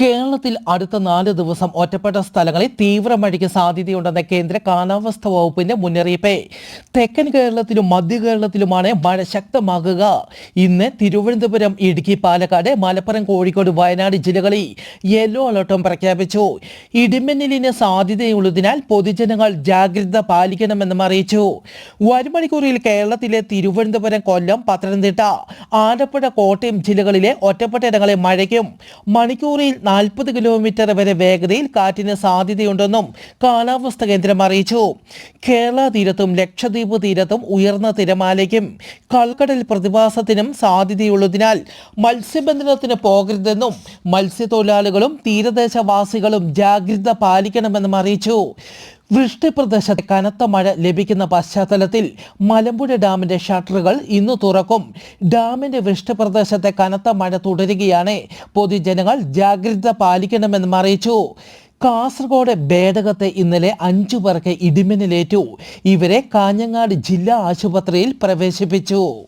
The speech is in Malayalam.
കേരളത്തിൽ അടുത്ത നാല് ദിവസം ഒറ്റപ്പെട്ട സ്ഥലങ്ങളിൽ തീവ്ര മഴയ്ക്ക് സാധ്യതയുണ്ടെന്ന കേന്ദ്ര കാലാവസ്ഥ വകുപ്പിന്റെ മുന്നറിയിപ്പ്. തെക്കൻ കേരളത്തിലും മധ്യ കേരളത്തിലുമാണ് മഴ ശക്തമാകുക. ഇന്ന് തിരുവനന്തപുരം ഇടുക്കി പാലക്കാട് മലപ്പുറം കോഴിക്കോട് വയനാട് ജില്ലകളിൽ യെല്ലോ അലർട്ടും പ്രഖ്യാപിച്ചു. ഇടിമിന്നലിന് സാധ്യതയുള്ളതിനാൽ പൊതുജനങ്ങൾ ജാഗ്രത പാലിക്കണമെന്നും അറിയിച്ചു. വരും മണിക്കൂറിൽ കേരളത്തിലെ തിരുവനന്തപുരം കൊല്ലം പത്തനംതിട്ട ആലപ്പുഴ കോട്ടയം ജില്ലകളിലെ ഒറ്റപ്പെട്ട ഇടങ്ങളിൽ മഴയ്ക്കും. മണിക്കൂറിൽ നാൽപ്പത് കിലോമീറ്റർ വരെ വേഗതയിൽ കാറ്റിന് സാധ്യതയുണ്ടെന്നും കാലാവസ്ഥ കേന്ദ്രം അറിയിച്ചു. കേരള തീരത്തും ലക്ഷദ്വീപ് തീരത്തും ഉയർന്ന തിരമാലയ്ക്കും കൽക്കടൽ പ്രതിഭാസത്തിനും സാധ്യതയുള്ളതിനാൽ മത്സ്യബന്ധനത്തിന് പോകരുതെന്നും മത്സ്യത്തൊഴിലാളികളും തീരദേശവാസികളും ജാഗ്രത പാലിക്കണമെന്നും അറിയിച്ചു. വൃഷ്ടിപ്രദേശത്ത് കനത്ത മഴ ലഭിക്കുന്ന പശ്ചാത്തലത്തിൽ മലമ്പുഴ ഡാമിന്റെ ഷട്ടറുകൾ ഇന്ന് തുറക്കും. ഡാമിന്റെ വൃഷ്ടിപ്രദേശത്തെ കനത്ത മഴ തുടരുകയാണ്. പൊതുജനങ്ങൾ ജാഗ്രത പാലിക്കണമെന്നും അറിയിച്ചു. കാസർഗോഡ് ഭേദഗത്തെ ഇന്നലെ അഞ്ചു പേർക്ക് ഇടിമിന്നലേറ്റു. ഇവരെ കാഞ്ഞങ്ങാട് ജില്ലാ ആശുപത്രിയിൽ പ്രവേശിപ്പിച്ചു.